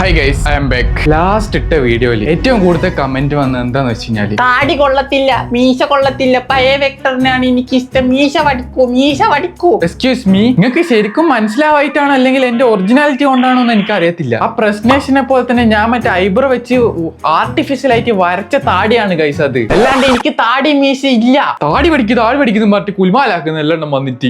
Hi guys I'm back last ഇട്ട വീഡിയോയിൽ ഏറ്റവും കൂടുതൽ കമന്റ് വന്നത് എന്താന്ന് വെച്ച് കഴിഞ്ഞാൽ താടി കൊള്ളത്തില്ല മീശ കൊള്ളത്തില്ല പഴയ വെക്ടറിനാണ് എനിക്ക് ഇഷ്ടം മീശ വടിക്കൂ മീശ വടിക്കൂ. എക്സ്ക്യൂസ് മീ നിങ്ങൾക്ക് ശരിക്കും മനസ്സിലാവായിട്ടാണ് അല്ലെങ്കിൽ എന്റെ ഒറിജിനാലിറ്റി കൊണ്ടാണോ എന്ന് എനിക്ക് അറിയത്തില്ല ആ പ്രശ്നേഷനെ പോലെ തന്നെ ഞാൻ മറ്റേ ഐബ്രോ വെച്ച് ആർട്ടിഫിഷ്യൽ ആയിട്ട് വരച്ച താടിയാണ് ഗൈസ് അത്. അല്ലാണ്ട് എനിക്ക് താടി മീശ ഇല്ല. താടി പഠിക്കും താടി പഠിക്കുന്നു പറഞ്ഞിട്ട് കുൽമാലാക്കുന്ന എല്ലാം വന്നിട്ട്.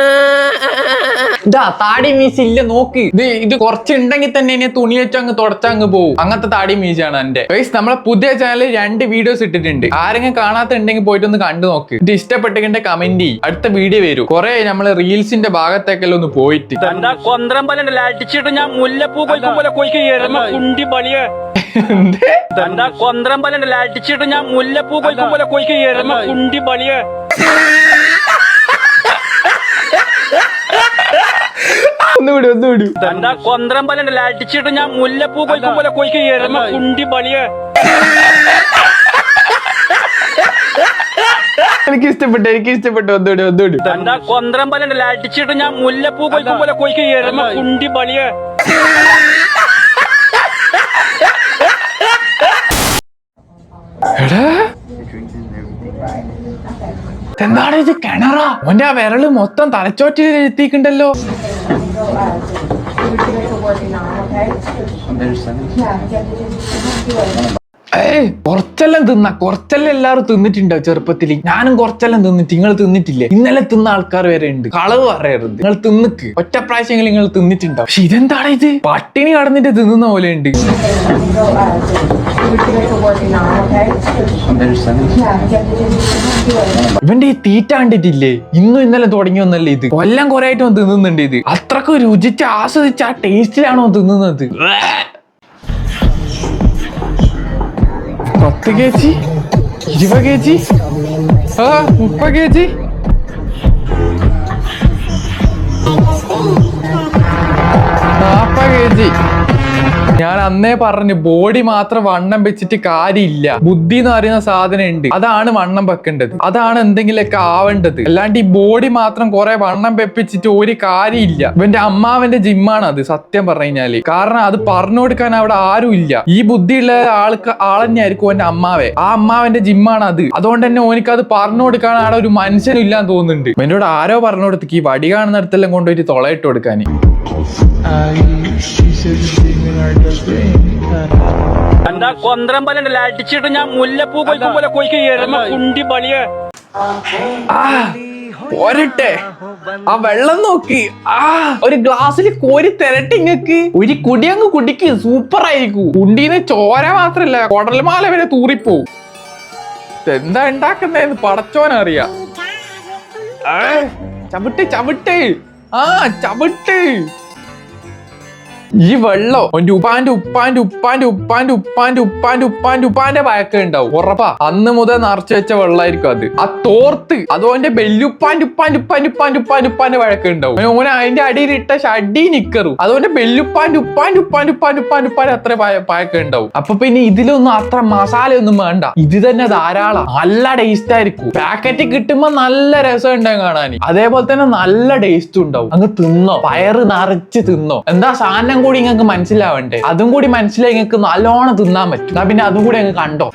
ഇതാ താടി മീശ ഇല്ല നോക്ക്. ഇത് ഇത് കുറച്ചുണ്ടെങ്കിൽ തന്നെ ഇനി തുണി വെച്ച് അങ്ങ് തുടച്ചങ്ങ് പോകും അങ്ങനത്തെ താടി മീശയാണ് എന്റെ ഗൈസ് നമ്മളെ പുതിയ ചാനലിൽ രണ്ട് വീഡിയോസ് ഇട്ടിട്ടുണ്ട്. ആരെങ്കിലും കാണാത്തുണ്ടെങ്കിൽ പോയിട്ട് ഒന്ന് കണ്ടു നോക്ക്. ഇത് ഇഷ്ടപ്പെട്ടെങ്കിൽ കമന്റ് ചെയ്യും അടുത്ത വീഡിയോ വരും. കുറെ നമ്മൾ റീൽസിന്റെ ഭാഗത്തേക്കെല്ലാം ഒന്ന് പോയിട്ട്. എന്താ കൊന്ത്രമ്പലുണ്ടല്ലോ അടിച്ചിട്ട് ഞാൻ മുല്ലപ്പൂ കൊയ്ക്കും പോലെ കൊയ്ക്കും. എരുമ കുണ്ടി എന്തേ? അടിച്ചിട്ട് ഞാൻ മുല്ലപ്പൂ കൊയ്ക്കും പോലെ കൊയ്ക്കും. എരുമ കുണ്ടി ബളിയ ഒന്നുകൂടി ഒന്നുകൂടി എന്താ കൊന്ത്രമ്പലുണ്ടല്ലോ അടിച്ചിട്ട് ഞാൻ മുല്ലപ്പൂ കൊയ്ക്കും പോലെ കൊയ്ക്കും. എരുമ കുണ്ടി ബളിയ എനിക്ക് ഇഷ്ടപ്പെട്ടു എനിക്ക് ഇഷ്ടപ്പെട്ടു. ഒന്നുകൂടി ഒന്നുകൂടി എന്താ കൊന്ത്രമ്പലുണ്ടല്ലോ അടിച്ചിട്ട് ഞാൻ മുല്ലപ്പൂ കൊയ്ക്കും പോലെ കൊയ്ക്കും. എരുമ കുണ്ടി ബളിയ എടാ. എന്താണ് ഇത് കിണറാ? ഓന്റെ ആ വിരൽ മൊത്തം തലച്ചോറ്റിൽ എത്തിക്കണ്ടല്ലോ കുറച്ചെല്ലാം തിന്ന. കുറച്ചെല്ലാം എല്ലാവരും തിന്നിട്ടുണ്ടോ ചെറുപ്പത്തിൽ ഞാനും കുറച്ചെല്ലാം തിന്നിട്ട് നിങ്ങൾ തിന്നിട്ടില്ലേ? ഇന്നലെ തിന്ന ആൾക്കാർ വരെ ഉണ്ട്. കളവ് പറയരുത്. നിങ്ങൾ തിന്നിക്ക്. ഒറ്റ പ്രാവശ്യങ്ങൾ നിങ്ങൾ തിന്നിട്ടുണ്ടോ? പക്ഷെ ഇതെന്താണ് ഇത്? പട്ടിണി കടന്നിട്ട് തിന്നുന്ന പോലെ ഉണ്ട്. ഇവന്റെ ഈ തീറ്റ കണ്ടിട്ടില്ലേ? ഇന്നും ഇന്നലെ തുടങ്ങി വന്നല്ലേ ഇത്? കൊല്ലം കുറെ ആയിട്ടും തിന്നുന്നുണ്ട് ഇത്. അത്രയ്ക്ക് രുചിച്ച് ആസ്വദിച്ച് ആ ടേസ്റ്റിലാണോ തിന്നുന്നത്? പത്ത് കെ ജി? ഇരുപത് കെ ജി? ആ മുപ്പത് കെ ജി? ഞാൻ അന്നേ പറഞ്ഞു ബോഡി മാത്രം വണ്ണം വെച്ചിട്ട് കാര്യമില്ല. ബുദ്ധി എന്ന് പറയുന്ന സാധനം ഉണ്ട്. അതാണ് വണ്ണം വെക്കേണ്ടത്. അതാണ് എന്തെങ്കിലുമൊക്കെ ആവേണ്ടത്. അല്ലാണ്ട് ഈ ബോഡി മാത്രം കുറെ വണ്ണം വെപ്പിച്ചിട്ട് ഒരു കാര്യമില്ല. ഇവന്റെ അമ്മാവന്റെ ജിമ്മാണ് അത് സത്യം പറഞ്ഞു കാരണം അത് പറഞ്ഞു കൊടുക്കാൻ അവിടെ ആരും ഇല്ല. ഈ ബുദ്ധി ഉള്ള ആൾക്ക് ആളെന്നെയായിരിക്കും അവന്റെ അമ്മാവെ ആ അമ്മാവന്റെ ജിമ്മാണ് അത്. അതുകൊണ്ട് തന്നെ ഓനിക്ക് അത് പറഞ്ഞു കൊടുക്കാൻ അവിടെ ഒരു മനുഷ്യനും ഇല്ലാന്ന് തോന്നുന്നുണ്ട്. എന്നോട് ആരോ പറഞ്ഞു കൊടുത്തേക്ക് ഈ വടി കാണുന്നിടത്തെല്ലാം കൊണ്ടുപോയിട്ട് തൊളയിട്ട് കൊടുക്കാൻ എന്താ കൊന്ത്രമ്പലുണ്ടല്ലോ അടിച്ചിട്ട് ഞാൻ മുല്ലപ്പൂ കൊയ്ക്കും പോലെ കൊയ്ക്കും. എരുമ കുണ്ടി ബളിയ ആ പോരട്ടെ. ആ വെള്ളം നോക്കി. ആ ഒരു ഗ്ലാസ്സിൽ കോരി തിരട്ടി ഇങ്ങക്ക്. ഒരു കുടി അങ്ങ് കുടിക്ക്. സൂപ്പർ ആയിരിക്കും. കുണ്ടീനെ ചോര മാത്രല്ല കൊടൽമാല വരെ തൂറിപ്പോവും എന്താ ഉണ്ടാക്കുന്നേന്ന് പടച്ചോനറിയാ. ഏ, ചവിട്ട്. 啊加把劲 ഈ വെള്ളം ഓന്റെ ഉപ്പാന്റെ ഉപ്പാന്റെ ഉപ്പാന്റെ ഉപ്പാന്റെ ഉപ്പാന്റെ ഉപ്പാന്റെ ഉപ്പാന്റെ ഉപ്പാന്റെ വഴക്ക ഉണ്ടാവും ഉറപ്പാ അന്ന് മുതൽ നിറച്ചു വെച്ച വെള്ളമായിരിക്കും അത് ആ തോർത്ത് അത് ഓന്റെ ബെല്ലുപ്പാന്റെ ഉപ്പാന്റെ ഉപ്പാന്റെ ഉപ്പാന്റെ ഉപ്പാന്റെ ഉപ്പാന്റെ വഴക്ക ഉണ്ടാവും ഓന അതിന്റെ അടിയിൽ ഇട്ട ഷഡി നിക്കറും അതുകൊണ്ട് ബെല്ലുപ്പാന്റെ ഉപ്പാന്റെ ഉപ്പാന്റെ ഉപ്പാന്റെ ഉപ്പാന്റെ ഉപ്പാന്റെ അത്ര പഴക്ക ഉണ്ടാവും അപ്പൊ പിന്നെ ഇതിലൊന്നും അത്ര മസാല ഒന്നും വേണ്ട ഇത് തന്നെ ധാരാളം നല്ല ടേസ്റ്റ് ആയിരിക്കും പാക്കറ്റ് കിട്ടുമ്പോ നല്ല രസം ഉണ്ടാവും കാണാൻ അതേപോലെ തന്നെ നല്ല ടേസ്റ്റ് ഉണ്ടാവും അങ്ങ് തിന്നോ പയറ് നിറച്ച് തിന്നോ എന്താ സാധനം കൂടി നിങ്ങൾക്ക് മനസ്സിലാവണ്ടേ അതും കൂടി മനസ്സിലായി നിങ്ങൾക്ക് നല്ലോണം തിന്നാൻ പറ്റും എന്നാ പിന്നെ അതും കൂടി അങ്ങ് കണ്ടോ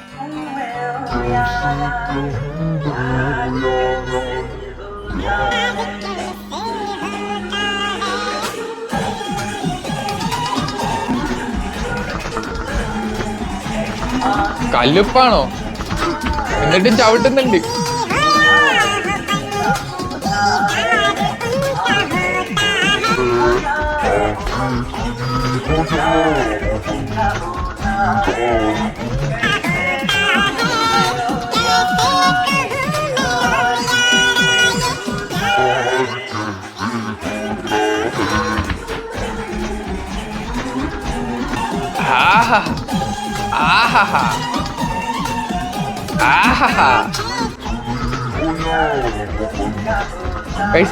കല്ലുപ്പാണോ എന്നിട്ട് ചവിട്ടുന്നുണ്ട് ആഹാ ആഹാ ആഹാ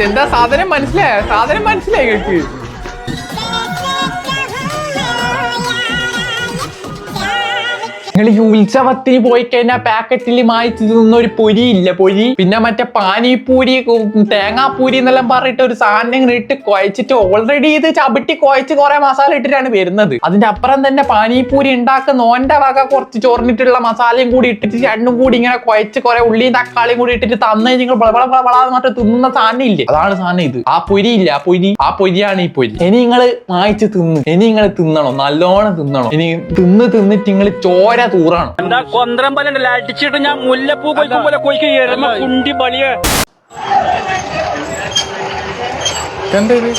എന്താ സാധനം മനസ്സിലായ സാധനം മനസ്സിലായി കേക്ക് നിങ്ങൾ ഈ ഉത്സവത്തിന് പോയി കഴിഞ്ഞാൽ പാക്കറ്റിൽ മായിച്ചു തിന്ന ഒരു പൊരി ഇല്ല പൊരി. പിന്നെ മറ്റേ പാനിപ്പൂരി തേങ്ങാപ്പൂരി എന്നെല്ലാം പറഞ്ഞിട്ട് ഒരു സാധനം ഇട്ട് കുഴച്ചിട്ട് ഓൾറെഡി ഇത് ചവിട്ടി കുഴച്ച് കുറെ മസാല ഇട്ടിട്ടാണ് വരുന്നത്. അതിന്റെ അപ്പുറം തന്നെ പാനിപ്പൂരി ഉണ്ടാക്കുന്ന ഓന്റെ വക കുറച്ച് ചോറിനിട്ടുള്ള മസാലയും കൂടി ഇട്ടിട്ട് രണ്ടും കൂടി ഇങ്ങനെ കുഴച്ച് കുറെ ഉള്ളിയും തക്കാളിയും കൂടി ഇട്ടിട്ട് തന്നെ നിങ്ങൾ ബളബളാന്ന് പറഞ്ഞിട്ട് തിന്നുന്ന സാധനം ഇല്ലേ? അതാണ് സാധനം ഇത്. ആ പൊരി ഇല്ല? ആ പൊരി ആ പൊരിയാണ് ഈ പൊരി. ഇനി നിങ്ങൾ മായിച്ച് തിന്നു. ഇനി നിങ്ങൾ തിന്നണം. നല്ലോണം തിന്നണം. ഇനി തിന്ന് തിന്നിട്ട് നിങ്ങൾ ചോര തൂറണം എന്താ കൊന്ത്രമ്പലം ഉണ്ടല്ലോ. അടിച്ചിട്ട് ഞാൻ മുല്ലപ്പൂ കൊയ്ക്കും പോലെ കൊയ്ക്ക്. എരുമ കുണ്ടി പളിയ എന്താ ഇത്?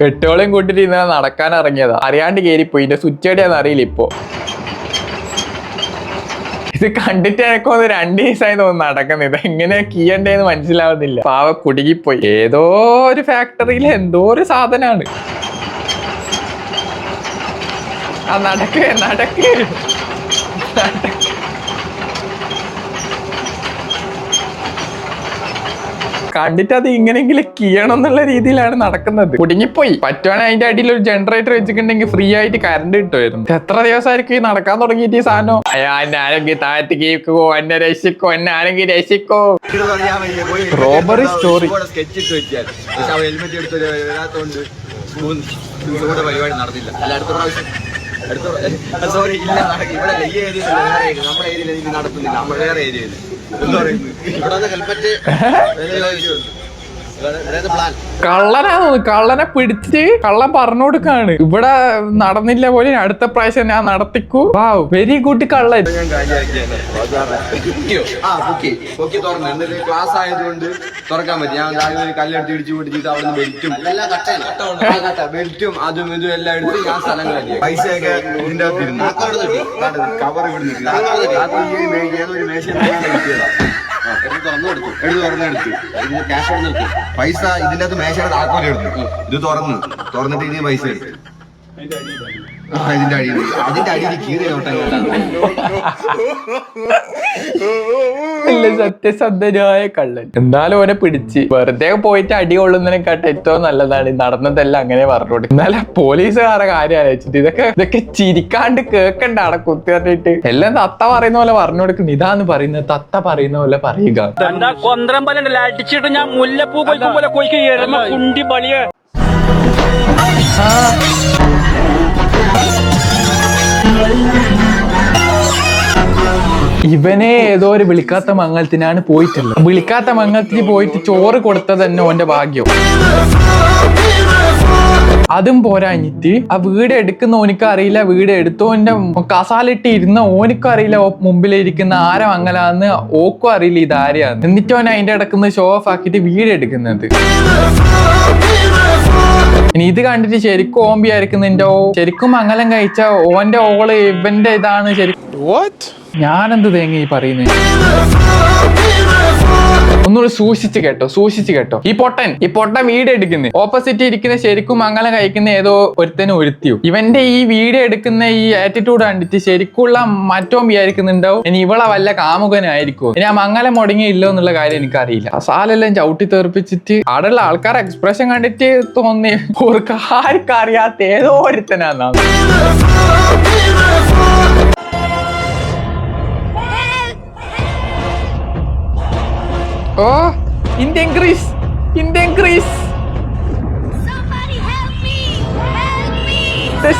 കെട്ടോളയും കൂട്ടിട്ട് ഇന്നലെ നടക്കാൻ ഇറങ്ങിയതാ. അറിയാണ്ട് കയറിപ്പോയി എന്റെ സ്വിച്ച് അടിയാന്ന് അറിയില്ല ഇപ്പൊ. ഇത് കണ്ടിട്ട് എനക്ക് രണ്ടു ദിവസമായി തോന്നുന്നു നടക്കുന്നത് ഇത് എങ്ങനെയാ കീയണ്ടേന്ന് മനസ്സിലാവുന്നില്ല. പാവ കുടുങ്ങിപ്പോയി. ഏതോ ഒരു ഫാക്ടറിയിൽ എന്തോ ഒരു സാധനമാണ് ആ നടക്ക്. നടക്ക്. കണ്ടിട്ട് അത് ഇങ്ങനെങ്കിലും കീയണം എന്നുള്ള രീതിയിലാണ് നടക്കുന്നത്. കുടുങ്ങിപ്പോയി. പറ്റുവാണെങ്കിൽ അതിന്റെ അടിയിൽ ഒരു ജനറേറ്റർ വെച്ചിട്ടുണ്ടെങ്കിൽ ഫ്രീ ആയിട്ട് കറണ്ട് കിട്ടുമായിരുന്നു. എത്ര ദിവസമായിരിക്കും ഈ നടക്കാൻ തുടങ്ങിയിട്ട് ഈ സാധനം? ആരെങ്കിൽ താഴ്ത്തി കേൾക്കുവോ എന്നെ രക്ഷിക്കോ എന്നെ ആരെങ്കിലും രക്ഷിക്കോ റോബറി സ്റ്റോറി സ്കെച്ച് ഇട്ട് വെച്ചാൽ. ഹെൽമെറ്റ് എടുത്ത് വരാത്തോണ്ട് പരിപാടി നടന്നില്ല. അല്ല അടുത്ത പ്രാവശ്യം. അടുത്ത സോറി ഇല്ല ഇവിടെ ഈ ഏരിയയിൽ വേറെ ഏരിയ നമ്മുടെ ഏരിയയിൽ നടത്തുന്നില്ല നമ്മൾ വേറെ ഏരിയയിൽ എന്താ പറയുന്നത്? ഇവിടെ ഹെൽമെറ്റ് പ്ലാൻ കള്ളനാ തോന്നുന്നു കള്ളനെ പിടിച്ച് കള്ളൻ പറഞ്ഞു കൊടുക്കാണ്. ഇവിടെ നടന്നില്ല പോലെ. അടുത്ത പ്രാവശ്യം ഞാൻ നടത്തിക്കൂ. വാ വെരി ഗുഡ് കള്ളൻ. ക്ലാസ് ആയതുകൊണ്ട് തുറക്കാൻ പറ്റി. ഞാൻ ഒരു കല്ലെടുത്ത് ഇടിച്ചു പിടിച്ചിട്ട് അവിടെ ബെൽറ്റും ബെൽറ്റും അതും ഇതും എല്ലാം എടുത്ത് ഞാൻ സ്ഥലം കഴിഞ്ഞു ഒക്കെ ഇതിന്റെ കവർ ഇവിടെ എടുത്ത് പൈസ ഇതിന്റെ അകത്ത് മേശയുടെ താക്കോൽ എടുത്തു ഇത് തുറന്നു. തുറന്നിട്ട് ഇനി പൈസ എടുത്തു. ആ ഇതിന്റെ അടിയിൽ. അതിന്റെ അടിയിൽ കീറി നല്ല സത്യസന്ധനായ കള്ളൻ. എന്നാലും ഓനെ പിടിച്ച് വെറുതെ പോയിട്ട് അടി കൊള്ളുന്നതിനെക്കാട്ട് ഏറ്റവും നല്ലതാണ് നടന്നതെല്ലാം അങ്ങനെ പറഞ്ഞു എന്നാലും പോലീസുകാരെ കാര്യം ആലോചിച്ചിട്ട് ഇതൊക്കെ ഇതൊക്കെ ചിരിക്കാണ്ട് കേക്കണ്ട അവിടെ കുത്തി പറഞ്ഞിട്ട്. എല്ലാം തത്ത പറയുന്ന പോലെ പറഞ്ഞു കൊടുക്കുന്നു. ഇതാന്ന് പറയുന്നത് തത്ത പറയുന്ന പോലെ പറയുക. കൊന്ത്രമ്പലം ഉണ്ടല്ലോ? അടിച്ചിട്ട് ഞാൻ മുല്ലപ്പൂ പോലെ കുണ്ടി പളിയ ഇവനെ ഏതോ ഒരു വിളിക്കാത്ത മംഗലത്തിനാണ് പോയിട്ടുള്ളത്. വിളിക്കാത്ത മംഗലത്തിന് പോയിട്ട് ചോറ് കൊടുത്തത് തന്നെ ഓന്റെ ഭാഗ്യം. അതും പോരാഞ്ഞിട്ട് ആ വീട് എടുക്കുന്ന ഓനിക്ക് അറിയില്ല വീട് എടുത്തോന്റെ കസാലിട്ട് ഇരുന്ന ഓനിക്കും അറിയില്ല മുമ്പിലിരിക്കുന്ന ആരെ മംഗലാന്ന് ഓക്കും അറിയില്ല ഇത് ആരെയാന്ന്. എന്നിട്ട് ഓൻ അതിന്റെ ഇടക്കുന്ന ഷോ ഓഫ് ആക്കിയിട്ട് വീട് എടുക്കുന്നത്. ഇനി ഇത് കണ്ടിട്ട് ശരിക്കും ഓമ്പി ഓ ശരിക്കും മംഗലം കഴിച്ച ഓന്റെ ഓൾ ഇവന്റെ ഇതാണ് ശരിക്കും. ഞാനെന്ത് തേങ്ങ ഈ പറയുന്നത് ഒന്നുകൂടി സൂക്ഷിച്ച് കേട്ടോ സൂക്ഷിച്ച് കേട്ടോ. ഈ പൊട്ടൻ ഈ പൊട്ടൻ വീഡിയോ എടുക്കുന്നത് ഓപ്പോസിറ്റ് ഇരിക്കുന്ന ശരിക്കും മംഗലം കഴിക്കുന്ന ഏതോ ഒരുത്തനും ഒരുത്തിയോ. ഇവന്റെ ഈ വീഡിയോ എടുക്കുന്ന ഈ ആറ്റിറ്റ്യൂഡ് കണ്ടിട്ട് ശരിക്കുള്ള മറ്റോ വിചാരിക്കുന്നുണ്ടാവും. ഇനി ഇവളെ വല്ല കാമുകനായിരിക്കും ഇനി ആ മംഗലം മുടങ്ങിയില്ലോ എന്നുള്ള കാര്യം എനിക്കറിയില്ല. സാലെല്ലാം ചവിട്ടി തെറിപ്പിച്ചിട്ട് അവിടെയുള്ള ആൾക്കാരെ എക്സ്പ്രഷൻ കണ്ടിട്ട് തോന്നി ആർക്കറിയാത്ത ഏതോ ഒരുത്തനാന്നാ.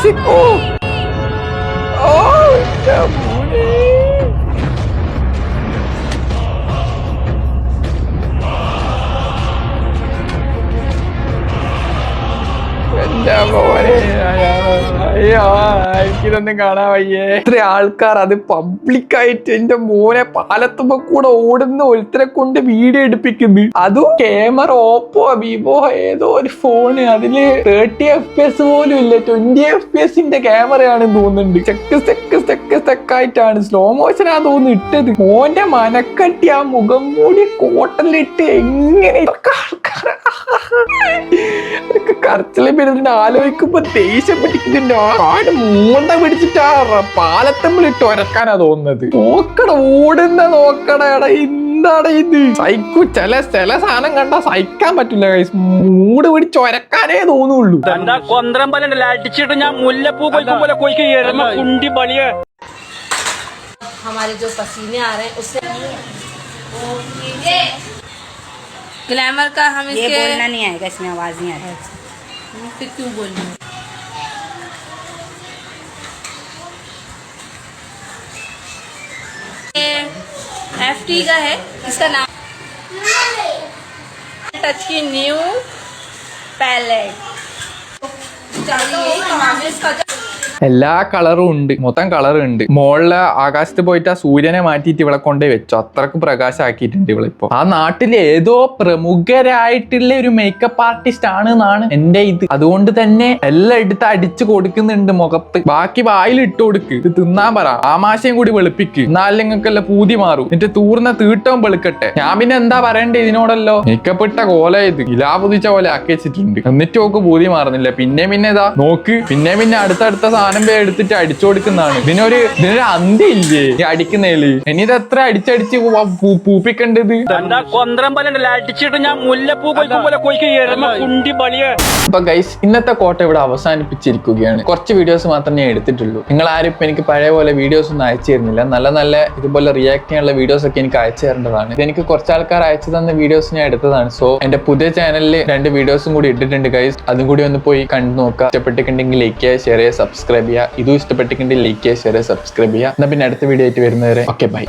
രക്ഷിക്കൂ ഓ എന്റെ മോനെ. എന്റെ മോനെ അയ്യോ എനിക്കിതൊന്നും കാണാൻ വയ്യേ. ഇത്ര ആൾക്കാർ അത് പബ്ലിക്കായിട്ട് എന്റെ മോനെ പാലത്തുമ്പോ കൂടെ ഓടുന്ന ഒരുത്തരെ കൊണ്ട് വീഡിയോ എടുപ്പിക്കുന്നു. അതും ക്യാമറ ഓപ്പോ വിവോ ഏതോ ഒരു ഫോണ് അതിൽ തേർട്ടി എഫ് പി എസ് പോലും ഇല്ല. ട്വന്റി എഫ് പി എസിന്റെ ക്യാമറയാണെന്ന് തോന്നുന്നുണ്ട്. ചെക്ക് ചെക്ക് ചെക്ക് ചെക്കായിട്ടാണ് സ്ലോ മോഷനാ തോന്നുന്നു ഇട്ടത്. മോന്റെ മനക്കട്ടി ആ മുഖം മൂടി കോട്ടലിട്ട് എങ്ങനെ ആൾക്കാർ കരച്ചിലെ പേരുണ്ട് ആലോചിക്കുമ്പോ ദേഷ്യം പിടിക്കുന്നുണ്ട് ആ കാട് മൂണ്ട പിടിച്ചിട്ട് ആ പാലത്തമ്മിലിട്ട് ഒരക്കാനാ തോന്നുന്നത് നോക്കട ഓടുന്ന നോക്കട എടാ ഇന്ന് എന്താണ് ഇത് സൈക്കു ചില ചില സാധനം കണ്ടാ സഹിക്കാൻ പറ്റില്ല ഗൈസ് മൂട് പിടിച്ച് ഒരക്കാനേ തോന്നുള്ളൂ എന്താ കൊന്ത്രമ്പലുണ്ടല്ലോ അടിച്ചിട്ട് ഞാൻ മുല്ലപ്പൂ കൊയ്ക്കും പോലെ കൊയ്ക്ക് എരുമ കുണ്ടി ബളിയ हमारे जो पसीने आ रहे हैं उससे ग्लैमर का हम ये इसके बोलना नहीं आएगा इसमें आवाज नहीं आएगी फिर क्यों बोल रही एफ़ टी का है इसका नाम टच की न्यू पैलेट चाहिए कांग्रेस का जो എല്ലാ കളറും ഉണ്ട് മൊത്തം കളർ ഉണ്ട്. മോളിൽ ആകാശത്ത് പോയിട്ട് ആ സൂര്യനെ മാറ്റിയിട്ട് ഇവിടെ കൊണ്ടേ വെച്ചു. അത്രയ്ക്ക് പ്രകാശമാക്കിയിട്ടുണ്ട് ഇവളിപ്പോ ആ നാട്ടിലെ ഏതോ പ്രമുഖരായിട്ടുള്ള ഒരു മേക്കപ്പ് ആർട്ടിസ്റ്റ് ആണ് എന്നാണ് എന്റെ ഇത്. അതുകൊണ്ട് തന്നെ എല്ലാം എടുത്ത് അടിച്ചു കൊടുക്കുന്നുണ്ട് മുഖത്ത്. ബാക്കി വായിൽ ഇട്ട് കൊടുക്ക്. ഇത് തിന്നാൻ പറ. ആമാശയും കൂടി വെളുപ്പിക്ക്. എന്നാൽ നിങ്ങൾക്കെല്ലാം പൂതി മാറും. എന്നിട്ട് തൂർന്ന തീട്ടവും വെളുക്കട്ടെ. ഞാൻ പിന്നെ എന്താ പറയണ്ടേ ഇതിനോടല്ലോ? മേക്കപ്പ് ഇട്ട കോല ഇത്. ഇലാ പുതിച്ച പോലെ ആക്കി വെച്ചിട്ടുണ്ട്. എന്നിട്ട് നോക്ക് പൂതി മാറുന്നില്ല. പിന്നെ പിന്നെ ഇതാ നോക്ക്. പിന്നെ പിന്നെ അടുത്തടുത്ത സാധനം പേ എടുത്തിട്ട് അടിച്ചു കൊടുക്കുന്നതാണ്. ഇതിനൊരു ഇതിനൊരു ഇല്ലേ ഈ അടിക്കുന്നതിൽ. ഇനി ഇത് എത്ര അടിച്ചടിച്ച് പൂപ്പിക്കണ്ടത്? അടിച്ചിട്ട് ഞാൻ മുല്ലപ്പൂ കൊയ്ക്കും പോലെ കുണ്ടി അപ്പൊ ഗൈസ് ഇന്നത്തെ കോട്ട ഇവിടെ അവസാനിപ്പിച്ചിരിക്കുകയാണ്. കുറച്ച് വീഡിയോസ് മാത്രമേ ഞാൻ എടുത്തിട്ടുള്ളൂ. നിങ്ങൾ ആരും ഇപ്പൊ എനിക്ക് പഴയ പോലെ വീഡിയോസ് ഒന്നും അയച്ചു തരുന്നില്ല. നല്ല നല്ല ഇതുപോലെ റിയാക്ട് ചെയ്യാനുള്ള വീഡിയോസ് ഒക്കെ എനിക്ക് അയച്ചു തരേണ്ടതാണ്. ഇത് എനിക്ക് കുറച്ച് ആൾക്കാർ അയച്ചു തന്ന വീഡിയോസ് ഞാൻ എടുത്തതാണ്. സോ എന്റെ പുതിയ ചാനലിൽ രണ്ട് വീഡിയോസും കൂടി ഇട്ടിട്ടുണ്ട് ഗൈസ് അതും കൂടി ഒന്ന് പോയി കണ്ടു നോക്കുക. ഇഷ്ടപ്പെട്ടിട്ടുണ്ടെങ്കിൽ ലൈക്ക് ചെയ്യുക ഷെയർ ചെയ്യുക സബ്സ്ക്രൈബ് ചെയ്യുക. ഇതും ഇഷ്ടപ്പെട്ടിട്ടുണ്ടെങ്കിൽ ലൈക്ക് ചെയ്യുക ഷെയർ സബ്സ്ക്രൈബ് ചെയ്യുക. എന്നാൽ പിന്നെ അടുത്ത വീഡിയോ ആയിട്ട് വരുന്നവരെ ഓക്കെ ബൈ